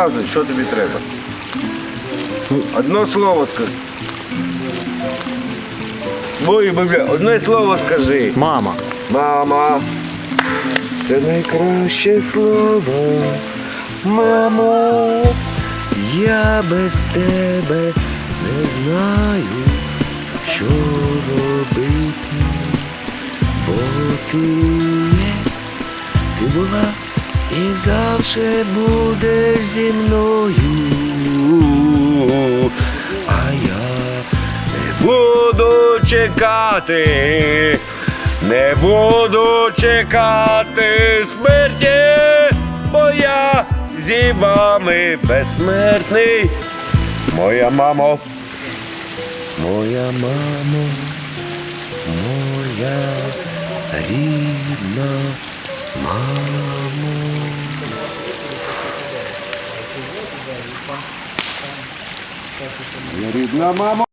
Розказуй, що тобі треба. Одно слово скажи. Своє бабля, одне слово скажи. Мама. Мама. Це найкраще слово. Мамо. Я без тебе не знаю, що робити. Бо ти ти була і завжди будеш зі мною. А я не буду чекати, не буду чекати смерті, бо я зі вами безсмертний. Моя мамо, моя мамо, моя рідна мамо. Рідна мамо.